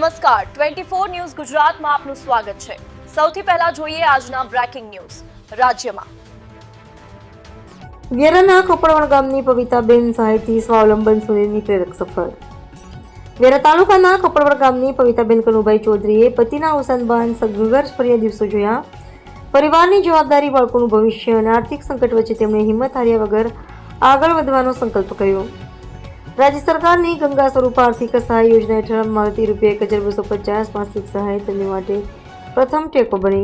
નમસ્કાર. Twenty four news ગુજરાતમાં આપનું સ્વાગત છે. સૌથી પહેલા જોઈએ આજના બ્રેકિંગ ન્યૂઝ. રાજ્યમાં વેરાના ખોપડવણ ગામની પવિતાબેન સહાયથી સ્વાવલંબન સુધીની પ્રેરક સફળ. વેરા તાલુકાના ખોપડવણ ગામની પવિતાબેન કનુભાઈ ચૌધરીએ પતિના અવસાન બાદ સંઘર્ષભર્યા દિવસો જોયા. પરિવારની જવાબદારી બાળકોનું ભવિષ્ય અને આર્થિક સંકટ વચ્ચે તેમણે હિંમત હાર્યા વગર આગળ વધવાનો સંકલ્પ કર્યો. રાજ્ય સરકારની ગંગા સ્વરૂપ આર્થિક સહાય યોજના હેઠળ મળતી રૂપિયા એક હજાર બસો પચાસ માસિક સહાય તેમની માટે પ્રથમ ટેકો બની.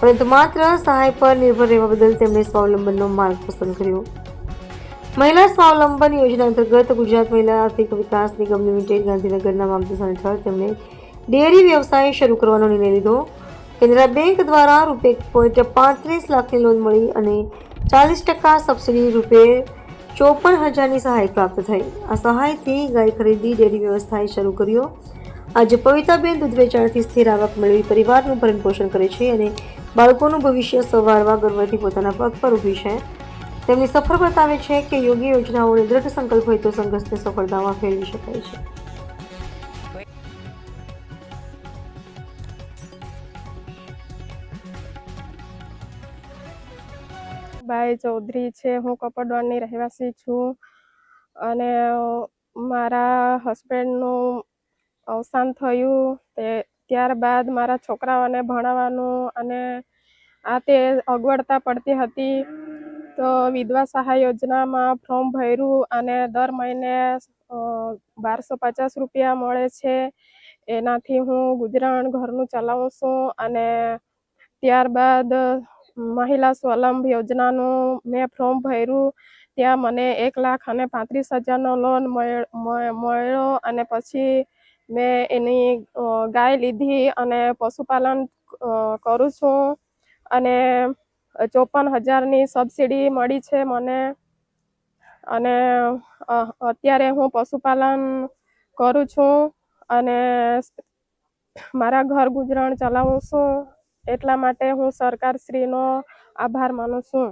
પરંતુ માત્ર સહાય પર નિર્ભર રહેવા બદલ તેમણે સ્વાવલંબનનો માર્ગ પસંદ કર્યો. મહિલા સ્વાવલંબન યોજના અંતર્ગત ગુજરાત મહિલા આર્થિક વિકાસ નિગમ લિમિટેડ ગાંધીનગરના માર્ગદર્શન હેઠળ તેમણે ડેરી વ્યવસાય શરૂ કરવાનો નિર્ણય લીધો. કેનરા બેંક દ્વારા રૂપે પોઈન્ટ પાંત્રીસ લાખની લોન મળી અને ચાલીસ ટકા સબસિડી રૂપે ચોપન હજારની સહાય પ્રાપ્ત થઈ. આ સહાયથી ગાય ખરીદી ડેરી વ્યવસ્થાએ શરૂ કર્યો. આજે પવિતાબેન દૂધ વેચાણથી સ્થિર આવક મેળવી પરિવારનું ભરણ પોષણ કરે છે અને બાળકોનું ભવિષ્ય સવારવા ગર્વથી પોતાના પગ પર ઊભી છે. તેમની સફર બતાવે છે કે યોગ્ય યોજનાઓને દ્રઢ સંકલ્પ હોય તો સંઘર્ષને સફળતામાં ફેરવી શકાય છે. બાઈ ચૌધરી છે, હું કપડવાનની રહેવાસી છું અને મારા હસબન્ડનું અવસાન થયું તે ત્યારબાદ મારા છોકરાઓને ભણાવવાનું અને આ તે અગવડતા પડતી હતી. તો વિધવા સહાય યોજનામાં ફોર્મ ભર્યું અને દર મહિને બારસો પચાસ રૂપિયા મળે છે. એનાથી હું ગુજરાન ઘરનું ચલાવું છું અને ત્યારબાદ મહિલા સ્વલંબ યોજનાનું મેં ફોર્મ ભર્યું. ત્યાં મને એક લાખ અને પાંત્રીસ હજારનો લોન મળ- મળ- મળ્યો અને પછી મેં એની ગાય લીધી અને પશુપાલન કરું છું. અને ચોપન હજારની સબસિડી મળી છે મને. અને અત્યારે હું પશુપાલન કરું છું અને મારા ઘર ગુજરાન ચલાવું છું. એટલા માટે હું સરકારશ્રીનો આભાર માનું છું.